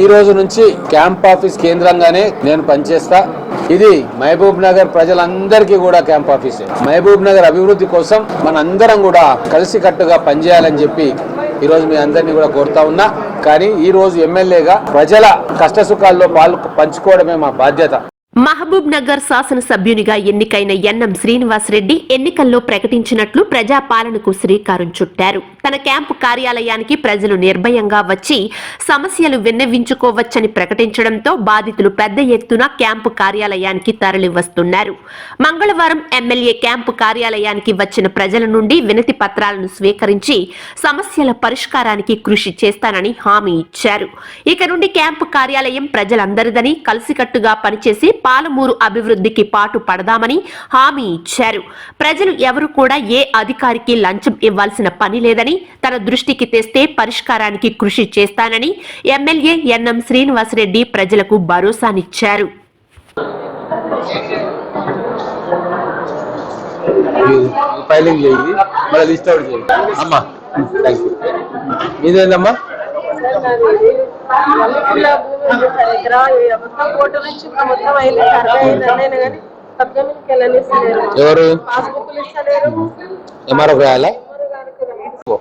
ఈ రోజు నుంచి క్యాంప్ ఆఫీస్ కేంద్రంగానే నేను పనిచేస్తా. ఇది మహబూబ్ నగర్ ప్రజలందరికీ కూడా క్యాంప్ ఆఫీస్. మహబూబ్ నగర్ అభివృద్ధి కోసం మనందరం కూడా కలిసికట్టుగా పనిచేయాలని చెప్పి ఈ రోజు మీ అందరినీ కూడా కోరుతా ఉన్నా. కానీ ఈ రోజు ఎమ్మెల్యేగా ప్రజల కష్ట సుఖాల్లో పాలు పంచుకోవడమే మా బాధ్యత. మహబూబ్ నగర్ శాసనసభ్యునిగా ఎన్నికైన ఎన్ఎం శ్రీనివాసరెడ్డి ఎన్నికల్లో ప్రకటించినట్లు ప్రజాపాలనకు శ్రీకారం చుట్టారు. తన క్యాంపు కార్యాలయానికి ప్రజలు నిర్భయంగా వచ్చి సమస్యలు విన్నవించుకోవచ్చని ప్రకటించడంతో బాధితులు పెద్ద ఎత్తున క్యాంపు కార్యాలయానికి తరలి వస్తున్నారు మంగళవారం ఎమ్మెల్యే క్యాంపు కార్యాలయానికి వచ్చిన ప్రజల నుండి వినతి పత్రాలను స్వీకరించి సమస్యల పరిష్కారానికి కృషి చేస్తానని హామీ ఇచ్చారు. ఇక నుండి క్యాంపు కార్యాలయం ప్రజలందరిదని కలిసికట్టుగా పనిచేసి పాలమూరు అభివృద్ధికి పాటు పడదామని హామీ ఇచ్చారు. ప్రజలు ఎవరు కూడా ఏ అధికారికి లంచం ఇవ్వాల్సిన పని లేదని తన దృష్టికి తెస్తే పరిష్కారానికి కృషి చేస్తానని ఎమ్మెల్యే ఎన్ఎం శ్రీనివాసరెడ్డి ప్రజలకు భరోసానిచ్చారు. ఫైలింగ్ మళ్ళీ లిస్ట్ అవుట్ అమ్మా. థ్యాంక్ యూ మల్లెపూల భూమి మొత్తం నుంచి మొత్తం అయింది కానీ వెళ్ళనిస్తలేరు ఎవరు? పాస్బుక్లు ఇస్తలేరు ఎంఆర్ఓ రాయాలా ఎవరు గారికి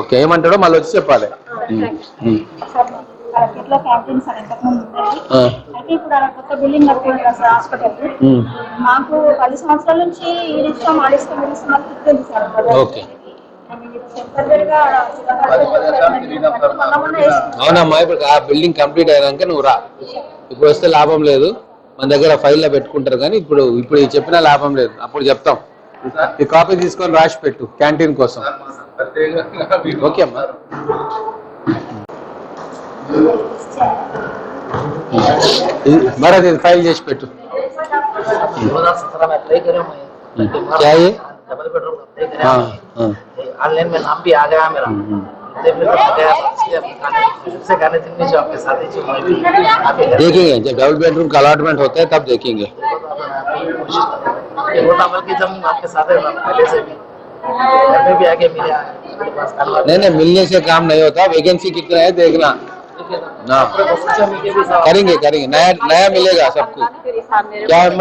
ఓకే ఏమంటాడో మళ్ళీ వచ్చి చెప్పాలి. క్యాంటీన్ సార్ ఇంతకుముందు ఉండేది ఆ, అయితే ఇప్పుడు అక్కడ కొత్త బిల్డింగ్ కట్టుకున్నారు కదా సార్ హాస్పిటల్ ఉమ్. మాకు పది సంవత్సరాల నుంచి ఈ రిక్షా మాడిస్తాం గుర్తుంది సార్. అవునమ్మా ఇప్పుడు ఆ బిల్డింగ్ కంప్లీట్ అయినాక నువ్వు రా ఇప్పుడు వస్తే లాభం లేదు మన దగ్గర ఫైల్లో పెట్టుకుంటారు కానీ ఇప్పుడు ఇప్పుడు ఇది చెప్పినా లాభం లేదు అప్పుడు చెప్తాం ఈ కాపీ తీసుకొని రాసి పెట్టు క్యాంటీన్ కోసం ఓకే అమ్మా ఇది- మరి అది ఫైల్ చేసి పెట్టు चौदह सत्रह में अप्लाई करे हुए हैं क्या ये ऑनलाइन में नाम भी आ गया मेरा। हम्म, हम्म। देखेंगे जब डबल बेडरूम का अलॉटमेंट होता है तब देखेंगे। नहीं नहीं मिलने से काम नहीं होता वैकेंसी कितना है देखना। ना? हाँ। करेंगे करेंगे। नया नया मिलेगा सबको। क्या है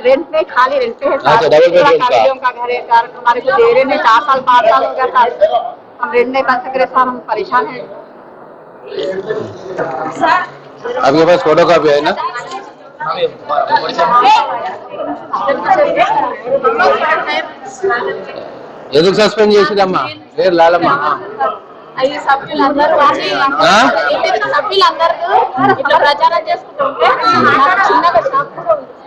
रेंट में खाली रेंट है अच्छा, डबल बेडरूम का। खालियों का घर है कार हमारे को दे रहे नहीं चार साल पाँच साल हो गया था हम रेंट नहीं बन सक रहे सर हम परेशान हैं आपके पास फोटो कॉपी है ना हमें ఎందుకు సస్పెండ్ చేసిరమ్మా లేదు లాలమ్మా అయ్యి సభ్యులందరూ వచ్చి ఆ? ఇంటికి సభ్యులందరూ ఇట్లా ప్రచారం చేసుకుంటుంటే నాకు చిన్నగా షాప్ కూడా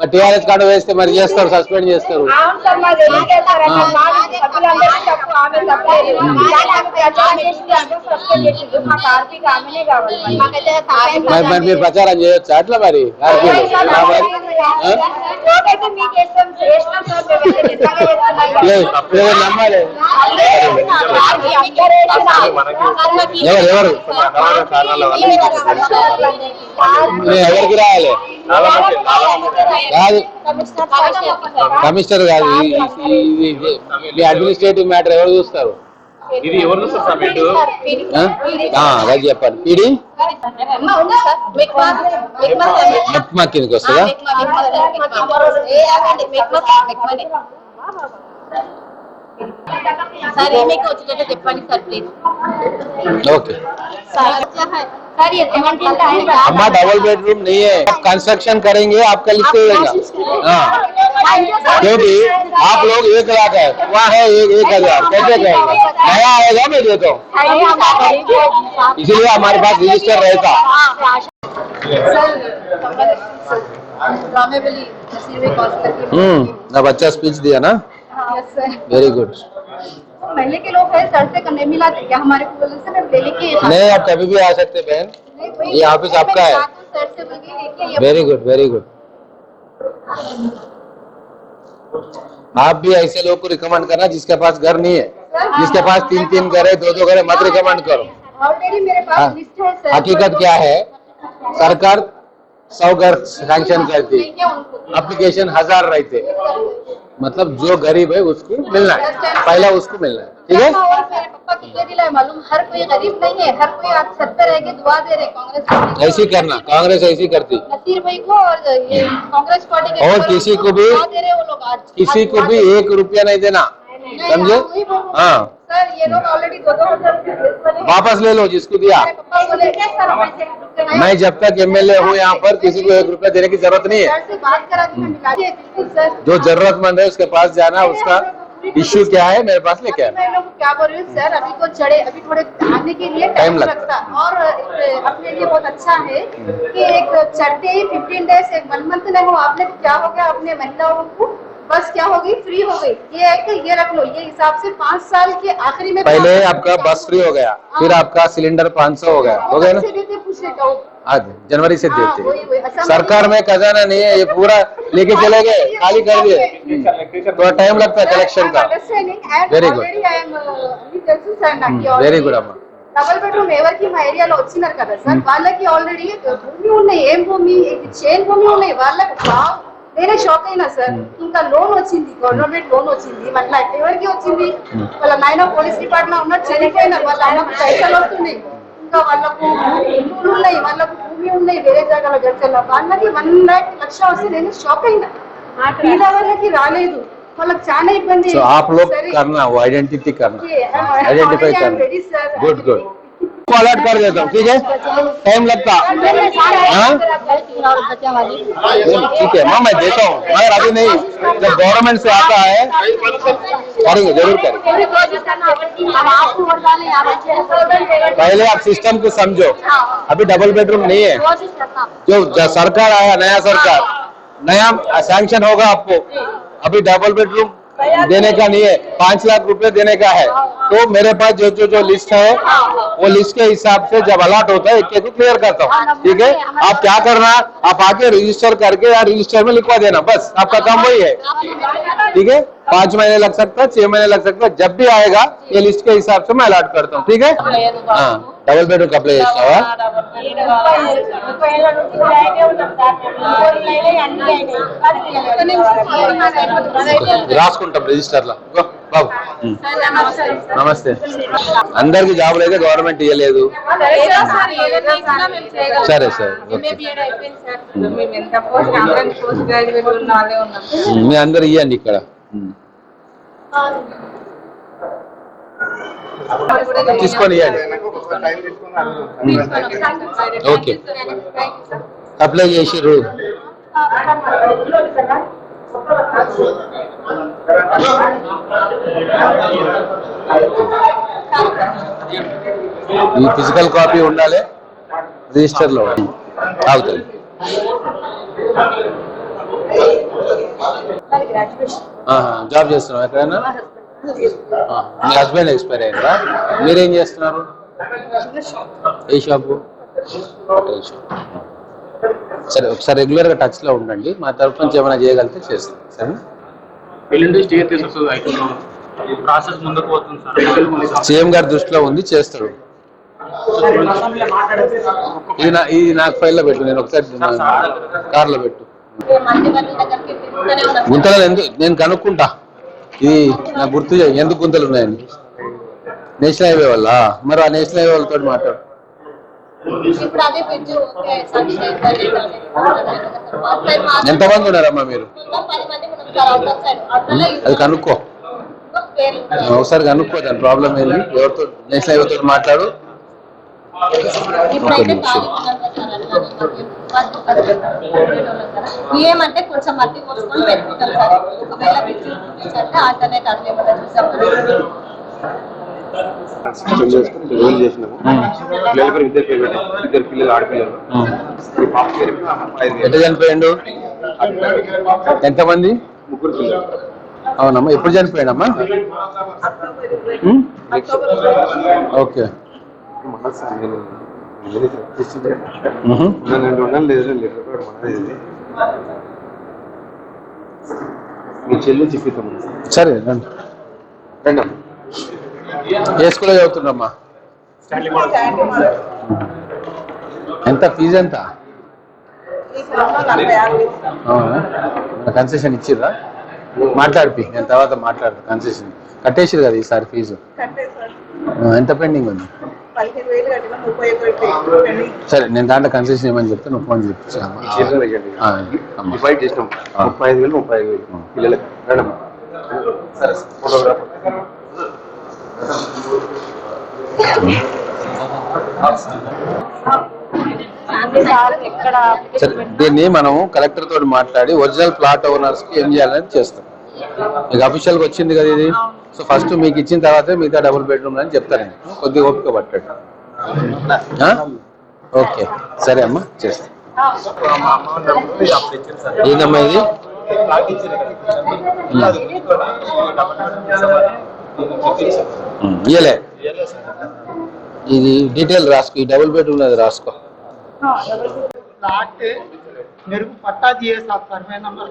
మరి టీఆర్ఎస్ కార్డు వేస్తే మరి చేస్తారు సస్పెండ్ చేస్తారు. మరి. మరి. మరి ప్రచారం చేయొచ్చు అట్లా మరి? నమ్మాలి. ఎవరు? ఎవరికి రాయాలి కాదు. కమిషనర్ కాదు మీ అడ్మినిస్ట్రేటివ్ మ్యాటర్ ఎవరు చూస్తారు? ఇది ఎవరు అది చెప్పండి. పీడి మెప్మా కిందకి వస్తుందా? సార్ ఏమైతే వచ్చేటట్టు చెప్పండి సార్ ప్లీజ్ ఓకే. अम्मा डबल बेडरूम नहीं है। कंस्ट्रक्शन करेंगे आपका लिख लेगा हाँ। क्योंकि आप लोग एक लाख है। वहाँ है एक हज़ार। कैसे कहेंगे नया आएगा मेरे तो। इसीलिए हमारे पास रजिस्टर रहेगा हम्म अब अच्छा स्पीच दिया ना? वेरी गुड पहले के लोग है सर से नहीं मिला था क्या हमारे नहीं आप कभी भी आ सकते बहन ये ऑफ़िस आपका है वेरी गुड वेरी गुड आप भी ऐसे लोग को रिकमेंड करना जिसके पास घर नहीं है जिसके पास तीन तीन घर है दो दो घर है मत रिकमेंड करो ऑलरेडी मेरे हाँ, पास लिस्ट है सर हकीकत क्या है सरकार सौ घर सैंक्शन करती एप्लीकेशन हज़ार रहते मतलब जो गरीब है उसको मिलना है। पहला उसको मिलना है। ठीक है? और मेरे पापा दिला है मालूम हर कोई गरीब नहीं है हर कोई आज छत पे रह के दुआ दे रहे कांग्रेस ऐसी करना कांग्रेस ऐसी करती। नसीर भाई को और कांग्रेस पार्टी के और किसी को भी- किसी को भी एक रुपया नहीं देना। समझे। हाँ। वापस ले लो जिसको दिया। मैं जब तक एमएलए हूँ यहाँ पर किसी को एक रुपया देने की ज़रूरत नहीं है। के जो जरूरतमंद है उसके पास जाना उसका इश्यू क्या है मेरे पास लेके अभी आना मैं क्या बोल रही हूँ सर अभी तो चढ़े अभी थोड़े आने के लिए टाइम लगता। और अपने लिए बहुत अच्छा है कि एक चढ़ते ही फिफ्टीन डेज़ एक वन मंथ नहीं हो आपने क्या हो गया अपने महिलाओं को बस क्या हो गई फ्री हो गई ये है कि ये रख लो ये हिसाब से पाँच साल के आखिरी में पहले आपका बस फ्री हो गया फिर आपका सिलेंडर 500 हो गया हो गया ना से देते पूछने का वो। आज जनवरी से हाँ, वही, वही। देते असम सरकार में खजाना नहीं है ये पूरा लेके चले गए खाली कर दिए थोड़ा टाइम लगता है कलेक्शन का Very good. వెరీ గుడ్ అమ్మా డబుల్ బెడ్రూమ్ ఎవరికి మా ఏరియాలో వచ్చినారు కదా సార్ వాళ్ళకి ఆల్రెడీ భూమి ఉన్నాయి ఏం భూమి ఇది చేన్ భూమి ఉన్నాయి వాళ్ళకి బాగా నేనే షాక్ అయినా సార్. ఇంకా లోన్ వచ్చింది గవర్నమెంట్ లోన్ వచ్చింది మళ్ళీ ఎవరికి వచ్చింది? వాళ్ళ నాయన పోలీస్ డిపార్ట్మెంట్ ఉన్నారు చనిపోయినారు వాళ్ళ ఆయన పైసలు వస్తున్నాయి. ఇంకా వాళ్ళకు ఇల్లు ఉన్నాయి వాళ్ళకు భూమి ఉన్నాయి వేరే జాగాల గడిచేలా వాళ్ళకి వన్ లాక్ లక్ష వస్తే నేను షాక్ అయినా. వాళ్ళకి రాలేదు. వాళ్ళకి చాలా ఇబ్బంది ఐడెంటిఫై గుడ్ గుడ్ సరే. करना वो आइडेंटिटी करना Okay, I'm- I'm identify already- I'm करना ready, sir. गुड गुड को अलर्ट कर देता हूँ ठीक है? टाइम लगता। हाँ? ठीक है मैं देता हूँ। मगर अभी नहीं जब गवर्नमेंट से आता है करेंगे ज़रूर करेंगे। पहले आप सिस्टम को समझो। अभी डबल बेडरूम नहीं है। जो सरकार आया नया सरकार। नया सैंक्शन होगा आपको। अभी डबल बेडरूम देने का नहीं है। पाँच लाख रुपए देने का है। तो मेरे पास जो जो जो लिस्ट है वो लिस्ट के हिसाब से जब अलॉट होता है एक एक क्लियर करता हूँ। ठीक है? आप क्या करना आप आके रजिस्टर करके या रजिस्टर में लिखवा देना बस। आपका काम वही है। ठीक है? पांच महीने लग सकता है छह महीने लग सकता है जब भी आएगा ये लिस्ट के हिसाब से मैं अलॉट करता हूँ ठीक है हाँ डबल बेडरूम अप्लाई చేస్తావా రాసుకుంటాం రిజిస్టర్ లో గో, బాబు ఉమ్. నమస్తే అందరికి జాబులు అయితే గవర్నమెంట్ ఇవ్వలేదు సరే సరే ఓకే ఉమ్, మీ అందరు ఇవ్వండి ఇక్కడ ఉమ్. తీసుకొని ఓకే. అప్లై చేసిర్రు. ఈ ఫిజికల్ కాపీ ఉండాలి. రిజిస్టర్లో. ఆగుతుంది ఆహా, జాబ్ చేస్తున్నావు ఎక్కడైనా? ఆ, మీ హస్బెండ్ ఎక్స్పైర్ అయ్యారా? మీరేం చేస్తున్నారు? ఏ షాపు సరే ఒకసారి రెగ్యులర్గా టచ్లో ఉండండి. మా తరఫు నుంచి ఏమైనా చేయగలిగితే చేస్తాం. సరేనా? ఎల్లుండి స్టే తీసుకొస్తుంది అవుతున్నాం ప్రాసెస్ ముందుకు పోతుంది సార్. సీఎం గారి దృష్టిలో ఉంది చేస్తాడు. ఇది నా ఇది నాకు ఫైల్లో పెట్టు నేను ఒకసారి కార్లో పెట్టు. గుంతలు ఎందుకు? నేను కనుక్కుంటా. ఇది నాకు గుర్తు ఎందుకు గుంతలు ఉన్నాయని? నేషనల్ హైవే వల్ల మరి ఆ నేషనల్ హైవే వాళ్ళతో మాట్లాడు. ఎంతమంది ఉన్నారమ్మా మీరు? అది కనుక్కో. ఒకసారి కనుక్కో దాని ప్రాబ్లం ఏంది? ఎవరితో? నేషనల్ హైవే తోటి మాట్లాడు. ఏమంటే కొంచెం మట్టి పోసుకొని పెట్టుకుంటాం సార్. ఒకవేళ చూపించంటే ఆల్టర్నేట్ ఏమైనా చూసాం రోజులు చేసినాము. పిల్లల పేరు ఇద్దరు పేరు పెట్టాము. ఇద్దరు పిల్లలు ఆడపిల్లలు. ఈ పాప పేరు మీద అమ్మ ఐదు ఎట్లా చనిపోయిండు? ఎంతమంది? ముగ్గురు పిల్లలు. అవునమ్మా ఎప్పుడు చనిపోయాడమ్మా? ఓకే. మీ చెల్లి చెప్పిస్తాము సరే రండి. రండి. ఏ స్కూల్లో చదువుతున్నామ్మా ఎంత ఫీజు ఎంత. అవునా? కన్సెషన్ ఇచ్చిర్రా? మాట్లాడిపి నేను తర్వాత మాట్లాడతా కన్సెషన్ కట్టేసిరు కదా ఈసారి ఫీజు? ఎంత పెండింగ్ ఉంది? సరే నేను దాంట్లో కన్సెషన్ ఏమని చెప్తే నువ్వు ఫోన్ చేసినాం. ముప్పై ఐదు వేలు ముప్పై ఐదు వేలు. పిల్లలకి. ఫోటోగ్రాఫర్ సరే దీన్ని మనం కలెక్టర్ తోటి మాట్లాడి ఒరిజినల్ ప్లాట్ ఓనర్స్కి ఏం చేయాలని చేస్తాం. మీకు అఫీషియల్గా వచ్చింది కదా ఇది? సో ఫస్ట్ మీకు ఇచ్చిన తర్వాత మిగతా డబుల్ బెడ్రూమ్ అని చెప్తారండి కొద్దిగా ఓపిక పట్టాడు. ఓకే. సరే అమ్మా చేస్తా. ఏదమ్మా ఇది? ఇయలే ఇది డీటెయిల్ రాసుకో ఈ డబుల్ బెడ్రూమ్ అది రాసుకో. మెరుగు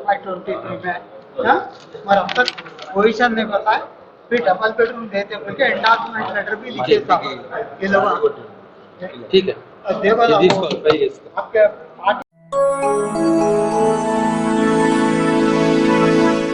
ఫైవ్ ట్వంటీ త్రీ हाँ? और अब तक पोजिशन नहीं बताए फिर डबल बेडरूम देते बोल के एंडार्समेंट लेटर भी लिखे था ये लोग ठीक है आपके